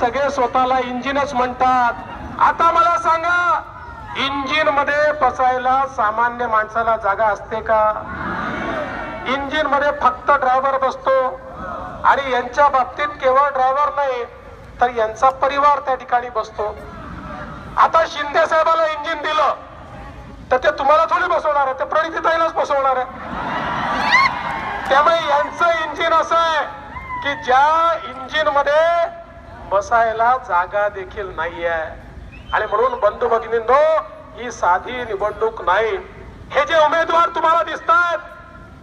सगळे स्वतःला इंजिनच म्हणतात. आता मला सांगा इंजिनमध्ये बसायला सामान्य माणसाला जागा असते का? इंजिनमध्ये फक्त ड्रायव्हर बसतो आणि यांच्या बाबतीत केवळ ड्रायव्हर नाही तर यांचा परिवार त्या ठिकाणी बसतो. आता शिंदे साहेबाला इंजिन दिलं तर ते तुम्हाला थोडी बसवणार आहे ते प्रणितीताईलाच बसवणार आहे. त्यामुळे यांचं इंजिन असं आहे की ज्या इंजिनमध्ये बसायला जागा देखील नाही आहे आणि म्हणून बंधू भगिनींनो ही साधी निवडणूक नाही. हे जे उमेदवार तुम्हाला दिसत आहेत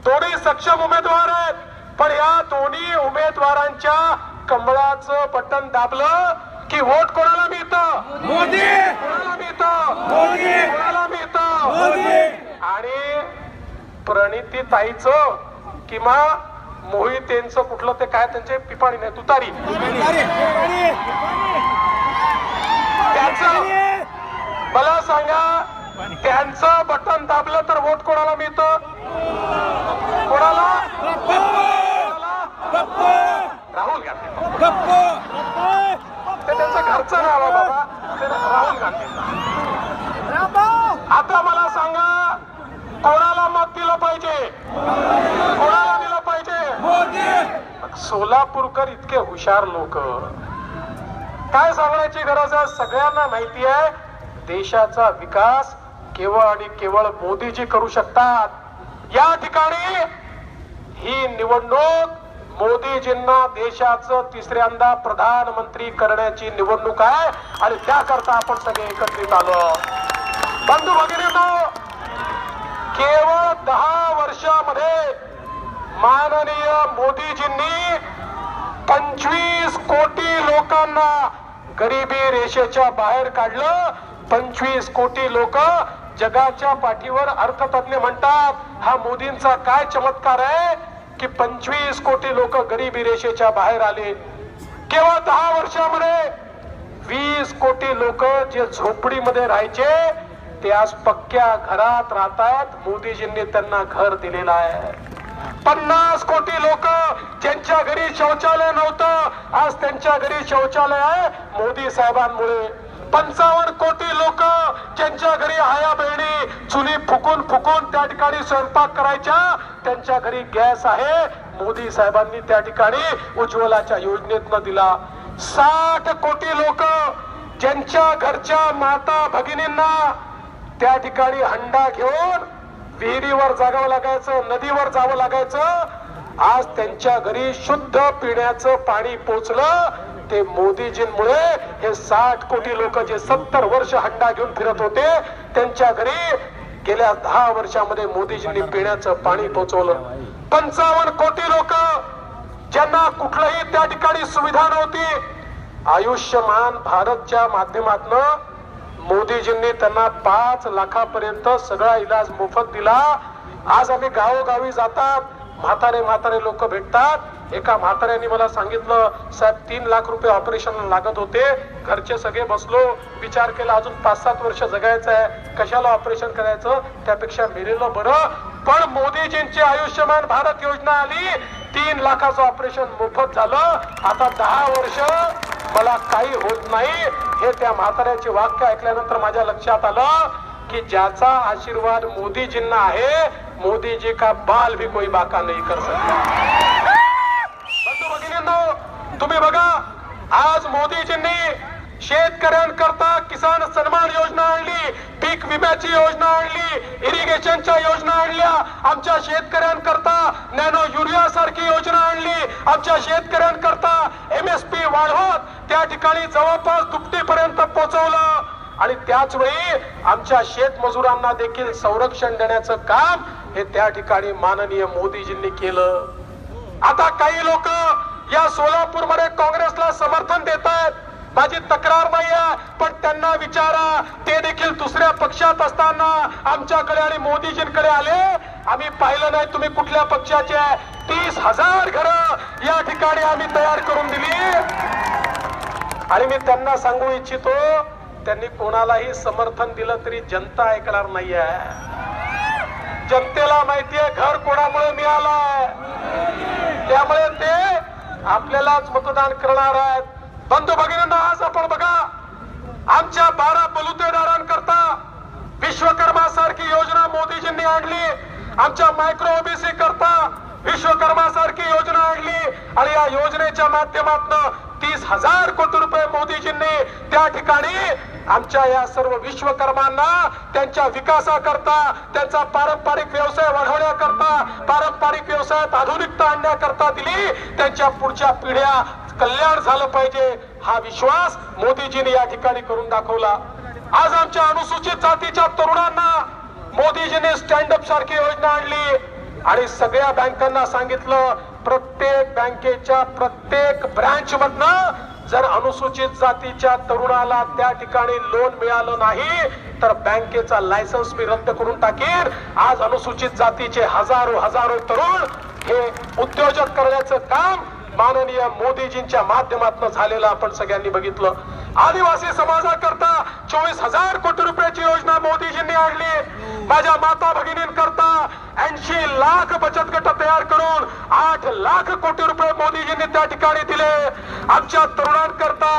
दोन्ही सक्षम उमेदवार आहेत. पण या दोन्ही उमेदवारांच्या कमळाचं बटन दाबलं की वोट कोणाला मिळतं? मोदी! कोणाला मिळतं? मोदी! कोणाला मिळतं? आणि प्रणिती ताईचं किंवा मोहितेंचं कुठलं ते काय त्यांचे पिपाणी नाही तुतारी. त्यांचं मला सांगा त्यांचं बटन दाबलं तर वोट कोणाला मिळतं? कोणाला? राहुल गांधी. ते त्यांचं घरचं नाव आहे बाबा. ते राहुल गांधी. आता मला सांगा कोणाला मत दिलं पाहिजे? सोलापूरकर इतके हुशार लोक. काय सांगण्याची गरज आहे? सगळ्यांना माहिती आहे देशाचा विकास केवळ आणि केवळ मोदीजी करू शकतात. या ठिकाणी ही निवडणूक मोदीजींना देशाचं तिसऱ्यांदा प्रधानमंत्री करण्याची निवडणूक आहे आणि त्याकरता आपण सगळे एकत्रित आलो. बंधू भगिनी केवळ दहा वर्षामध्ये माननीय मोदीजींनी पंचवीस कोटी लोकांना गरिबी रेषेच्या बाहेर काढलं. पंचवीस कोटी लोक जगाच्या पाठीवर अर्थतज्ञ म्हणतात हा मोदींचा काय चमत्कार आहे की पंचवीस कोटी लोक गरिबी रेषेच्या बाहेर आले. केवळ दहा वर्षामध्ये वीस कोटी लोक जे झोपडीमध्ये राहायचे ते आज पक्क्या घरात राहतात मोदीजींनी त्यांना घर दिलेलं आहे. पन्नास कोटी लोक ज्यांच्या घरी शौचालय नव्हतं आज त्यांच्या घरी शौचालय आहे. मोदी साहेबांमुळे पंचावन्न कोटी लोक ज्यांच्या घरी आया बहिणी चुली फुकून फुकून त्या ठिकाणी स्वयंपाक करायच्या त्यांच्या घरी गॅस आहे. मोदी साहेबांनी त्या ठिकाणी उज्ज्वलाच्या योजनेतनं दिला. साठ कोटी लोक ज्यांच्या घरच्या माता भगिनींना त्या ठिकाणी हंडा घेऊन विहिरीवर जागावं लागायचं नदीवर जावं लागायचं. आज त्यांच्या घरी शुद्ध पिण्याचं पाणी पोचलं. ते मोदीजींमुळे हे साठ कोटी लोक जे सत्तर वर्ष हंडा घेऊन फिरत होते त्यांच्या घरी गेल्या दहा वर्षामध्ये मोदीजींनी पिण्याचं पाणी पोचवलं. पंचावन्न कोटी लोक ज्यांना कुठलंही त्या ठिकाणी सुविधा नव्हती. आयुष्यमान भारतच्या माध्यमातनं मोदीजींनी त्यांना पाच लाखापर्यंत सगळा इलाज मोफत दिला. आज आम्ही गावोगावी जातात. म्हातारे म्हातारे लोक भेटतात. एका म्हाताऱ्याने मला सांगितलं साहेब तीन लाख रुपये ऑपरेशन लागत होते. घरचे सगळे बसलो. विचार केला अजून पाच सात वर्ष जगायचं आहे. कशाला ऑपरेशन करायचं? त्यापेक्षा मेलेलं बरं. पण मोदीजींची आयुष्यमान भारत योजना आली. तीन लाखाचं ऑपरेशन मोफत झालं. आता दहा वर्ष मला काही होत नाही. हे त्या म्हाताऱ्याचे वाक्य ऐकल्यानंतर माझ्या लक्षात आलं की ज्याचा आशीर्वाद मोदीजींना आहे मोदीजी का बाल भी कोई बाका नाही कर सकता. तुम्ही बघा आज मोदीजींनी शेतकऱ्यांकरता किसान सन्मान योजना आणली. पीक विम्याची योजना आणली. इरिगेशनच्या योजना आणल्या. आमच्या शेतकऱ्यांकरता नॅनो युरिया सारखी योजना आणली. आमच्या शेतकऱ्यांकरता एम एस पी वाढवत त्या ठिकाणी जवळपास दुपटीपर्यंत पोहोचवलं. आणि त्याच वेळी आमच्या शेतमजुरांना देखील संरक्षण देण्याचं काम हे त्या ठिकाणी माननीय मोदीजींनी केलं. आता काही लोक या सोलापूरमध्ये काँग्रेसला समर्थन देत आहेत माझी तक्रार नाही आहे पण त्यांना विचारा. ते देखील दुसऱ्या पक्षात असताना आमच्याकडे आणि मोदीजींकडे आले. आम्ही पाहिलं नाही तुम्ही कुठल्या पक्षाचे तीस हजार घर या ठिकाणी आम्ही तयार करून दिली. आणि मी त्यांना सांगू इच्छितो त्यांनी कोणालाही समर्थन दिलं तरी जनता ऐकणार नाहीये. जनतेला माहितीये घर कोणामुळे मिळालंय? त्यामुळे ते आपल्यालाच मतदान करणार आहेत. बंधू भगिनींना आज आपण बघा आमच्या बारा बलुतेदारांकरता विश्वकर्मा सारखी योजना मोदीजींनी आणली आमच्या मायक्रो ओबीसी करता विश्वकर्मा सारखी योजना आणली आणि या योजनेच्या माध्यमातून तीस हजार कोटी रुपये मोदीजींनी त्या ठिकाणी आमच्या या सर्व विश्वकर्मांना त्यांच्या विकासाकरता त्यांचा पारंपरिक व्यवसाय वाढवण्याकरता पारंपरिक व्यवसायात आधुनिकता आणण्याकरता दिली त्यांच्या पुढच्या पिढ्या कल्याण झालं पाहिजे हा विश्वास मोदीजींनी या ठिकाणी करून दाखवला. आज आमच्या अनुसूचित जातीच्या तरुणांना मोदीजींनी स्टँड अप सारखी योजना आणली. आणि सगळ्या बँकांना सांगितलं प्रत्येक बँकेच्या प्रत्येक ब्रँच मधनं जर अनुसूचित जातीच्या तरुणाला त्या ठिकाणी लोन मिळालं नाही तर बँकेचा लायसन्स मी रद्द करून टाकेन. आज अनुसूचित जातीचे हजारो हजारो तरुण हे उद्योजक करण्याचं काम माननीय मोदीजींच्या माध्यमातून झालेलं आपण सगळ्यांनी बघितलं. आदिवासी समाजाकरता चोवीस हजार कोटी रुपयाची योजना मोदीजींनी आणली. माझ्या माता भगिनींकरता ऐंशी लाख बचत गट तयार करून आठ लाख कोटी रुपये मोदीजींनी त्या ठिकाणी दिले. आमच्या तरुणांकरता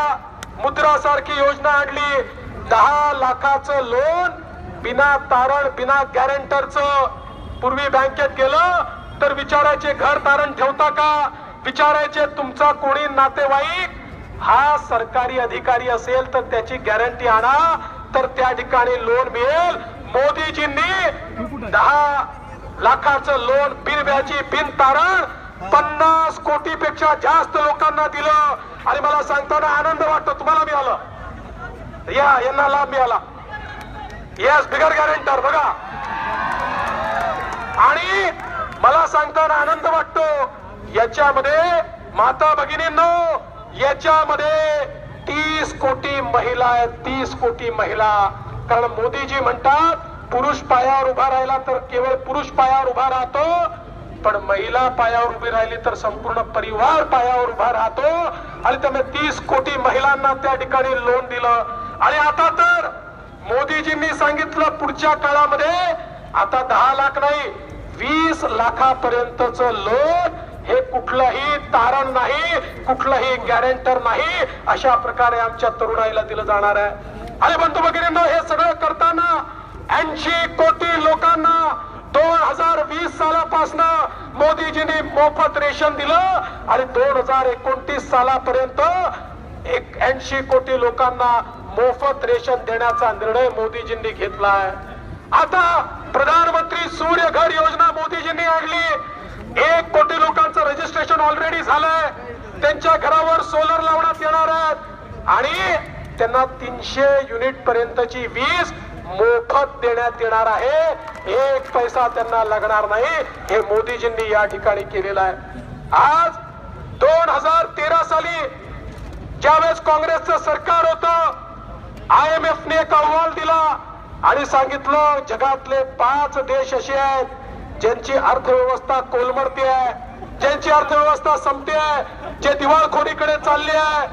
मुद्रा सारखी योजना आणली. दहा लाखाचं लोन बिना तारण बिना गॅरंटरचं पूर्वी बँकेत गेलं तर विचारायचे घर तारण ठेवता का? विचारायचे तुमचा कोणी नातेवाईक हा सरकारी अधिकारी असेल तर त्याची गॅरंटी आणा तर त्या ठिकाणी लोन मिळेल. मोदीजींनी दहा लाखाचं लोन बिनव्याजी बिन तारण पन्नास कोटी पेक्षा जास्त लोकांना दिलं. आणि मला सांगताना आनंद वाटतो तुम्हाला मिळालं. या यांना लाभ मिळाला. येस बिगर गॅरंटर बघा. आणि मला सांगताना आनंद वाटतो याच्यामध्ये माता भगिनींनो याच्यामध्ये तीस कोटी महिला आहेत तीस कोटी महिला. कारण मोदीजी म्हणतात पुरुष पायावर उभा राहिला तर केवळ पुरुष पायावर उभा राहतो पण महिला पायावर उभी राहिली तर संपूर्ण परिवार पायावर उभा राहतो. आणि त्यामुळे तीस कोटी महिलांना त्या ठिकाणी लोन दिलं. आणि आता तर मोदीजींनी सांगितलं पुढच्या काळामध्ये आता दहा लाख नाही वीस लाखापर्यंतच लोन हे कुठलंही तारण नाही कुठलंही गॅरेंटर नाही अशा प्रकारे आमच्या तरुणाईला दिलं जाणार आहे. अरे बंधू भगिनींनो हे सगळं करताना ऐंशी कोटी लोकांना दोन हजार वीस सालापासून मोदीजींनी मोफत रेशन दिलं आणि दोन हजार एकोणतीस सालापर्यंत एक ऐंशी कोटी लोकांना मोफत रेशन देण्याचा निर्णय मोदीजींनी घेतलाय आता प्रधानमंत्री सूर्य घर योजना मोदीजींनी आणली. एक कोटी लोकांचं रजिस्ट्रेशन ऑलरेडी झालंय. त्यांच्या घरावर सोलर लावण्यात येणार आहेत. आणि त्यांना तीनशे युनिट पर्यंतची वीज मोफत देण्यात येणार आहे. एक पैसा त्यांना लागणार नाही. हे मोदीजींनी या ठिकाणी केलेलं आहे. आज दोन हजार तेरा साली ज्यावेळेस काँग्रेसचं सरकार होतं आय एम एफ ने एक अहवाल दिला आणि सांगितलं जगातले पाच देश असे आहेत ज्यांची अर्थव्यवस्था कोलमडते आहे ज्यांची अर्थव्यवस्था संपते आहे जे दिवाळखोरीकडे चालले आहे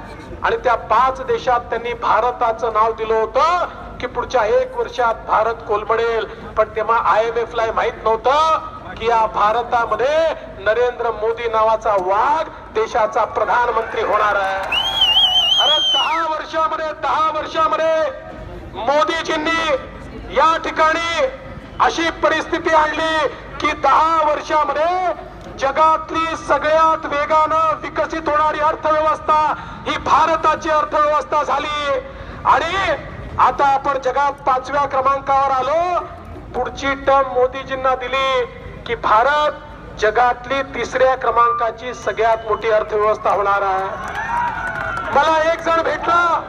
आणि त्या पाच देशात त्यांनी भारताचं नाव दिलं होतं की पुढच्या एक वर्षात भारत कोलमडेल. पण तेव्हा आय एम एफ ला माहीत नव्हतं की या भारतामध्ये नरेंद्र मोदी नावाचा वाघ देशाचा प्रधानमंत्री होणार आहे. अरे दहा वर्षामध्ये दहा वर्षामध्ये मोदीजींनी या ठिकाणी अशी परिस्थिती आणली की दहा वर्षामध्ये जगातली सगळ्यात वेगानं विकसित होणारी अर्थव्यवस्था ही भारताची अर्थव्यवस्था झाली. आणि आता आपण जगात पाचव्या क्रमांकावर आलो. पुढची टर्म मोदीजींना दिली की भारत जगातली तिसऱ्या क्रमांकाची सगळ्यात मोठी अर्थव्यवस्था होणार आहे. मला एक जण भेटला.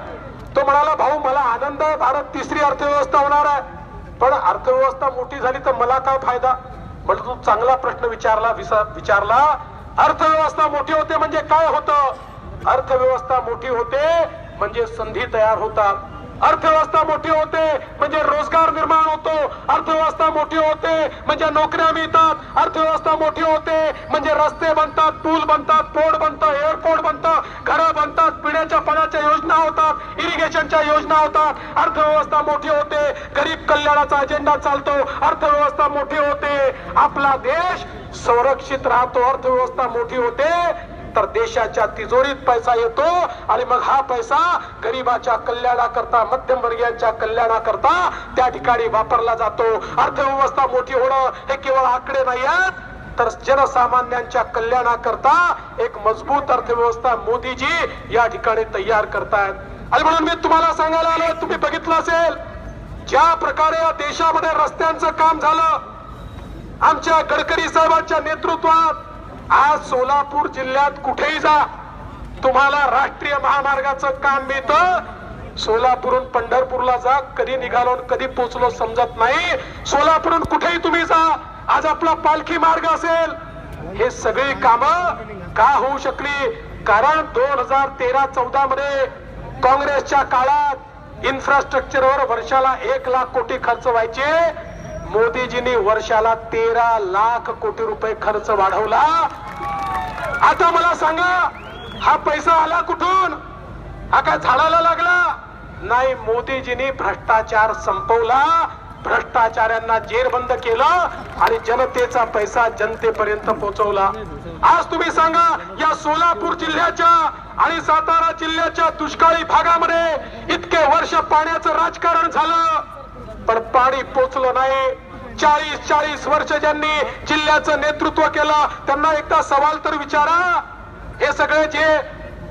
तो म्हणाला भाऊ मला आनंद आहे. भारत तिसरी अर्थव्यवस्था होणार आहे. पण अर्थव्यवस्था मोठी झाली तर मला काय फायदा? म्हणजे तू चांगला प्रश्न विचारला विचारला अर्थव्यवस्था मोठी होते म्हणजे काय होतं? अर्थव्यवस्था मोठी होते म्हणजे संधी तयार होतात. अर्थव्यवस्था मोठी होते म्हणजे रोजगार निर्माण होतो. अर्थव्यवस्था मोठी होते म्हणजे नोकऱ्या मिळतात. अर्थव्यवस्था मोठी होते म्हणजे रस्ते बनतात पूल बनतात पोर्ट बनतं एअरपोर्ट बनतं घरं बनतात पिण्याच्या पाण्याच्या योजना होतात इरिगेशनच्या योजना होतात. अर्थव्यवस्था मोठी होते. गरीब कल्याणाचा अजेंडा चालतो. अर्थव्यवस्था मोठी होते. आपला देश संरक्षित राहतो अर्थव्यवस्था मोठी होते तर देशाच्या तिजोरीत पैसा येतो आणि मग हा पैसा गरिबाच्या कल्याणाकरता मध्यमवर्गीयांच्या कल्याणाकरता त्या ठिकाणी वापरला जातो. अर्थव्यवस्था मोठी होणं हे केवळ आकडे नाही आहेत तर जनसामान्यांच्या कल्याणाकरता एक मजबूत अर्थव्यवस्था मोदीजी या ठिकाणी तयार करतायत. आणि म्हणून मी तुम्हाला सांगायला आलो तुम्ही बघितलं असेल ज्या प्रकारे या देशामध्ये रस्त्यांचं काम झालं आमच्या गडकरी साहेबांच्या नेतृत्वात आज सोलापूर जिल्ह्यात कुठेही जा. तुम्हाला राष्ट्रीय महामार्गाचं काम मिळतं. सोलापूरून पंढरपूरला जा. कधी निघालो कधी पोचलो समजत नाही. सोलापूरून कुठेही तुम्ही जा. आज आपला पालखी मार्ग असेल. हे सगळी कामं का होऊ शकली? कारण दोन हजार तेरा चौदा मध्ये काँग्रेसच्या काळात इन्फ्रास्ट्रक्चरवर वर्षाला एक लाख कोटी खर्च व्हायचे. मोदीजींनी वर्षाला तेरा लाख कोटी रुपये खर्च वाढवला. आता मला सांगा हा पैसा आला कुठून? हा काय झाडाला लागला? नाही मोदीजींनी भ्रष्टाचार संपवला. भ्रष्टाचाऱ्यांना जेरबंद केलं आणि जनतेचा पैसा जनतेपर्यंत पोहोचवला आज तुम्ही सांगा या सोलापूर जिल्ह्याच्या आणि सातारा जिल्ह्याच्या दुष्काळी भागामध्ये इतके वर्ष पाण्याचं राजकारण झालं. पण पाणी पोचलं नाही. चाळीस चाळीस वर्ष ज्यांनी जिल्ह्याचं नेतृत्व केलं त्यांना एकदा सवाल तर विचारा. हे सगळे जे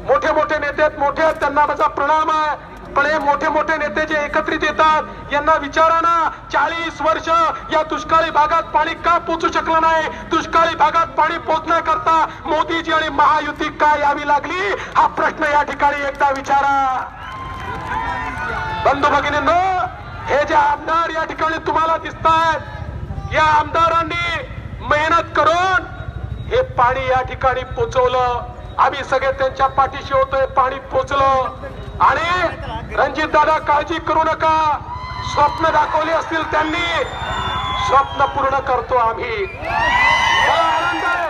मोठे मोठे नेते आहेत मोठे आहेत त्यांना माझा प्रणाम आहे. पण हे मोठे मोठे नेते जे एकत्रित येतात यांना विचारा ना. चाळीस वर्ष या दुष्काळी भागात पाणी का पोचू शकलं नाही? दुष्काळी भागात पाणी पोचण्याकरता मोदीजी आणि महायुती का यावी लागली? हा प्रश्न या ठिकाणी एकदा विचारा. बंधू भगिनींनो या ठिकाणी तुम्हाला दिसत आहेत या आमदारांनी मेहनत करून हे पाणी या ठिकाणी पोचवलं. आम्ही सगळे त्यांच्या पाठीशी होतोय पाणी पोचलं. आणि रणजित दादा काळजी करू नका. स्वप्न दाखवली असतील त्यांनी. स्वप्न पूर्ण करतो आम्ही. मला आनंद आहे.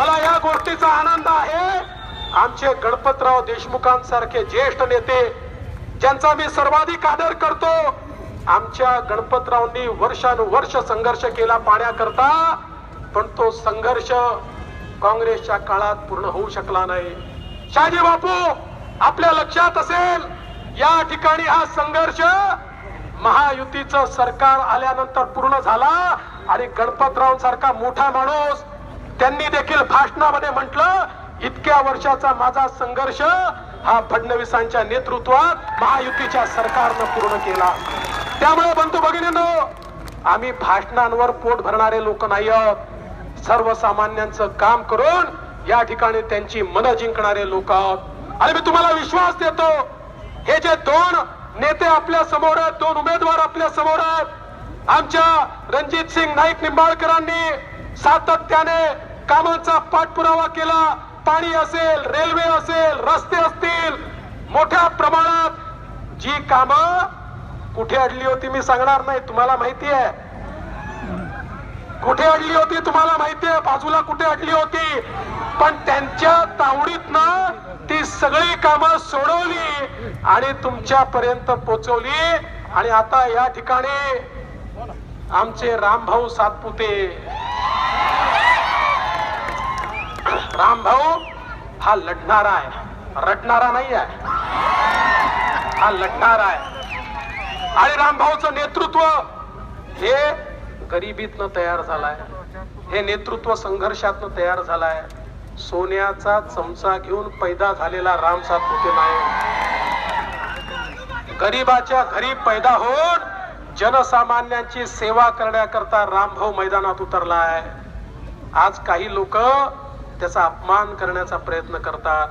मला या गोष्टीचा आनंद आहे. आमचे गणपतराव देशमुखांसारखे ज्येष्ठ नेते ज्यांचा मी सर्वाधिक आदर करतो आमच्या गणपतरावांनी वर्षानुवर्ष संघर्ष केला पाण्याकरता पण तो संघर्ष काँग्रेसच्या काळात पूर्ण होऊ शकला नाही. शाजी बापू आपल्या लक्षात असेल या ठिकाणी हा संघर्ष महायुतीचं सरकार आल्यानंतर पूर्ण झाला आणि गणपतराव सारखा मोठा माणूस त्यांनी देखील भाषणामध्ये म्हटलं इतक्या वर्षाचा माझा संघर्ष हा फडणवीसांच्या नेतृत्वात महायुतीच्या सरकारनं पूर्ण केला. त्यामुळे बंधू भगिनीनो आम्ही भाषणांवर पोट भरणारे लोक नाही आहोत सर्वसामान्यांचं काम करून या ठिकाणी त्यांची मनं जिंकणारे लोक आहोत. आणि मी तुम्हाला विश्वास देतो हे जे दोन नेते आपल्यासमोर आहेत दोन उमेदवार आपल्यासमोर आहेत आमच्या रणजित सिंग नाईक निंबाळकरांनी सातत्याने कामांचा पाठपुरावा केला पाणी असेल रेल्वे असेल रस्ते असतील मोठ्या प्रमाणात जी कामं कुठे अडली होती मी सांगणार नाही तुम्हाला माहिती आहे. कुठे अडली होती तुम्हाला माहिती आहे बाजूला कुठे अडली होती. पण त्यांच्या तावडीतनं ती सगळी कामं सोडवली आणि तुमच्या पर्यंत आणि आता या ठिकाणी आमचे रामभाऊ सातपुते. रामभाऊ हा लढणारा आहे. रडणारा नाही आहे. हा लढणारा आहे. आणि रामभाऊचं नेतृत्व हे गरिबीतनं तयार झालाय. हे नेतृत्व संघर्षातनं तयार झालाय. सोन्याचा चमचा घेऊन पैदा झालेला राम सातपुते नाही गरीबाच्या घरी पैदा होऊन जनसामान्यांची सेवा करण्याकरता रामभाऊ मैदानात उतरला आहे आज काही लोक त्याचा अपमान करण्याचा प्रयत्न करतात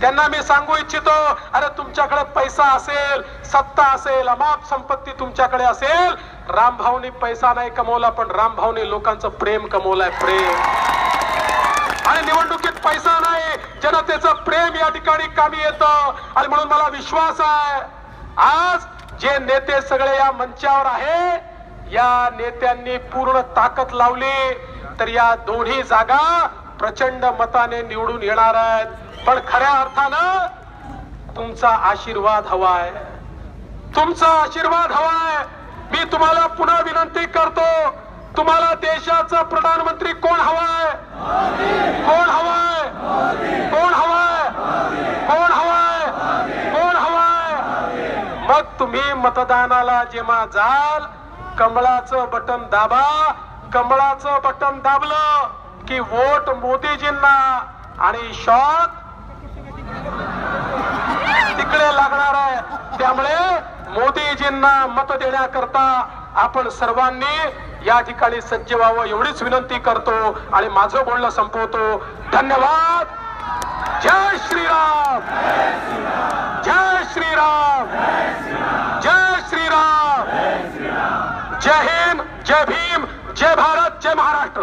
त्यांना मी सांगू इच्छितो अरे तुमच्याकडे पैसा असेल सत्ता असेल अमाप संपत्ती तुमच्याकडे असेल रामभाऊनी पैसा नाही कमवला पण रामभाऊनी लोकांचं प्रेम कमवलाय प्रेम. आणि निवडणुकीत पैसा नाही जनतेचं प्रेम या ठिकाणी कामी येतं. आणि म्हणून मला विश्वास आहे आज जे नेते सगळे या मंचावर आहे या नेत्यांनी पूर्ण ताकद लावली तर या दोन्ही जागा प्रचंड मताने निवडून येणार आहेत. पण खऱ्या अर्थानं तुमचा आशीर्वाद हवाय. तुमचा आशीर्वाद हवाय. मी तुम्हाला पुन्हा विनंती करतो तुम्हाला देशाचा प्रधानमंत्री कोण हवाय? कोण हवाय? कोण हवाय? कोण हवाय? कोण हवाय? मग तुम्ही मतदानाला जेव्हा जाल कमळाचं बटन दाबा कमळाचं बटन दाबलं. की वोट मोदीजींना आणि शॉक तिकडे लागणार आहे. त्यामुळे मोदीजींना मत देण्याकरता आपण सर्वांनी या ठिकाणी सज्ज व्हावं एवढीच विनंती करतो आणि माझं बोलणं संपवतो. धन्यवाद. जय श्रीराम. जय श्रीराम. जय श्रीराम. जय हिंद जय भीम जय भारत जय महाराष्ट्र.